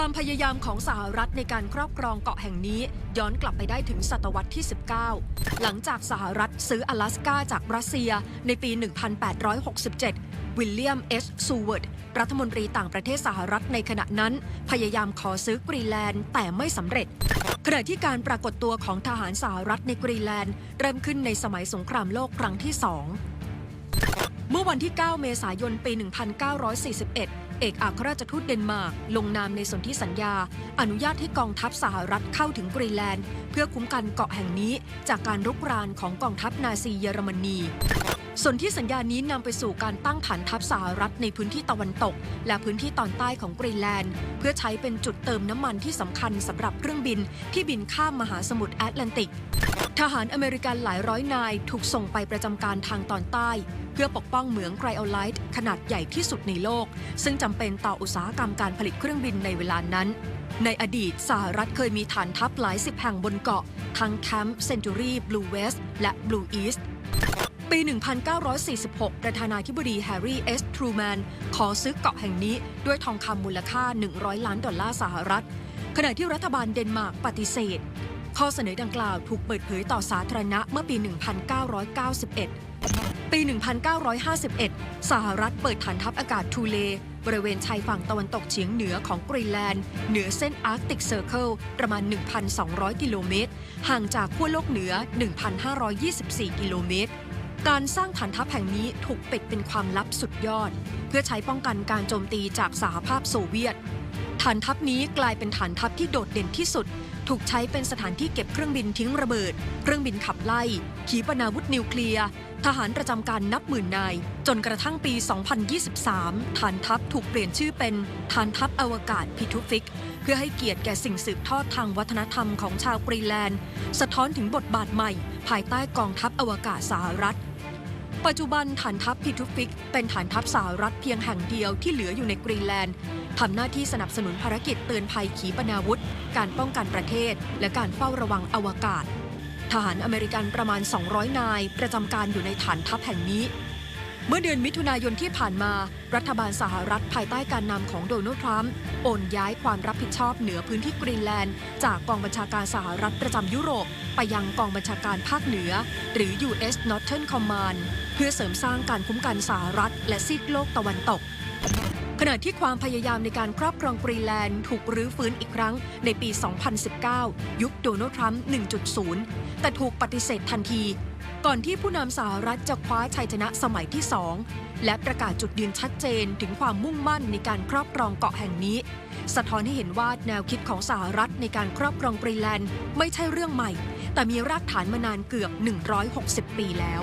ความพยายามของสหรัฐในการครอบครองเกาะแห่งนี้ ย้อนกลับไปได้ถึงศตวรรษที่ 19 หลังจากสหรัฐซื้อ阿拉สกาจากรัสเซียในปี 1867 วิลเลียมเอชซูเวิร์ดรัฐมนตรีต่างประเทศสหรัฐในขณะนั้น พยายามขอซื้อกรีแลนด์แต่ไม่สำเร็จขณะที่การปรากฏตัวของทหารสหรัฐในกรีแลนด์ เริ่มขึ้นในสมัยสงครามโลกครั้งที่สอง มื่อวันที่ 9 เมษายน ปี 1941 เอกอัครราชทูตเดนมาร์กลงนามในสนธิสัญญา อนุญาตให้กองทัพสหรัฐเข้าถึงกรีนแลนด์ เพื่อคุ้มกันเกาะแห่งนี้จากการรุกรานของกองทัพนาซีเยอรมนีส่วนที่สัญญานี้นำไปสู่การตั้งฐานทัพสหรัฐในพื้นที่ตะวันตก และพื้นที่ตอนใต้ของกรีนแลนด์ เพื่อใช้เป็นจุดเติมน้ำมันที่สำคัญสำหรับเครื่องบินที่บินข้ามมหาสมุทรแอตแลนติก ทหารอเมริกันหลายร้อยนายถูกส่งไปประจำการทางตอนใต้ เพื่อปกป้องเหมืองไกรโอไลท์ขนาดใหญ่ที่สุดในโลก ซึ่งจำเป็นต่ออุตสาหกรรมการผลิตเครื่องบินในเวลานั้น ในอดีตสหรัฐเคยมีฐานทัพหลายสิบแห่งบนเกาะ ทั้งแคมป์เซนจูรี่บลูเวสและบลูอีสต์ปี 1946 ประธานาธิบดีแฮร์รี่เอสทรูแมนขอซื้อเกาะแห่งนี้ด้วยทองคำมูลค่า 100 ล้านดอลลาร์สหรัฐ ขณะที่รัฐบาลเดนมาร์กปฏิเสธ ข้อเสนอดังกล่าวถูกเปิดเผยต่อสาธารณะเมื่อปี 1991 ปี 1951 สหรัฐเปิดฐานทัพอากาศทูเล บริเวณชายฝั่งตะวันตกเฉียงเหนือของกรีนแลนด์ เหนือเส้นอาร์กติกเซอร์เคิลประมาณ 1,200 กิโลเมตร ห่างจากขั้วโลกเหนือ 1,524 กิโลเมตร การสร้างฐานทัพแห่งนี้ถูกปิดเป็นความลับสุดยอด เพื่อใช้ป้องกันการโจมตีจากสหภาพโซเวียต ฐานทัพนี้กลายเป็นฐานทัพที่โดดเด่นที่สุด ถูกใช้เป็นสถานที่เก็บเครื่องบินทิ้งระเบิด เครื่องบินขับไล่ ขีปนาวุธนิวเคลียร์ ทหารประจำการนับหมื่นนาย จนกระทั่งปี 2023 ฐานทัพถูกเปลี่ยนชื่อเป็นฐานทัพอวกาศพิทุฟิก เพื่อให้เกียรติแก่สิ่งสืบทอดทางวัฒนธรรมของชาวกรีแลนด์ สะท้อนถึงบทบาทใหม่ ภายใต้กองทัพอวกาศสหรัฐปัจจุบันฐานทัพพิทุฟิก เป็นฐานทัพสหรัฐเพียงแห่งเดียวที่เหลืออยู่ในกรีนแลนด์ ทำหน้าที่สนับสนุนภารกิจเตือนภัยขีปนาวุธ การป้องกันประเทศ และการเฝ้าระวังอวกาศ ทหารอเมริกันประมาณ 200 นาย ประจำการอยู่ในฐานทัพแห่งนี้ เมื่อเดือนมิถุนายนที่ผ่านมา รัฐบาลสหรัฐภายใต้การนำของโดนัลด์ทรัมป์โอนย้ายความรับผิดชอบเหนือพื้นที่กรีนแลนด์ จากกองบัญชาการสหรัฐประจำยุโรป ไปยังกองบัญชาการภาคเหนือ หรือ U.S. Northern Command เพื่อเสริมสร้างการคุ้มกันสหรัฐ และซีกโลกตะวันตก ขณะที่ความพยายามในการครอบครองกรีแลนด์ถูกรื้อฟื้นอีกครั้งในปี 2019 ยุคโดนัลด์ทรัมป์ 1.0 แต่ถูกปฏิเสธทันที ก่อนที่ผู้นำสหรัฐจะคว้าชัยชนะสมัยที่ 2 และประกาศจุดยืนชัดเจนถึงความมุ่งมั่นในการครอบครองเกาะแห่งนี้ สะท้อนให้เห็นว่าแนวคิดของสหรัฐในการครอบครองกรีแลนด์ไม่ใช่เรื่องใหม่ แต่มีรากฐานมานานเกือบ 160 ปีแล้ว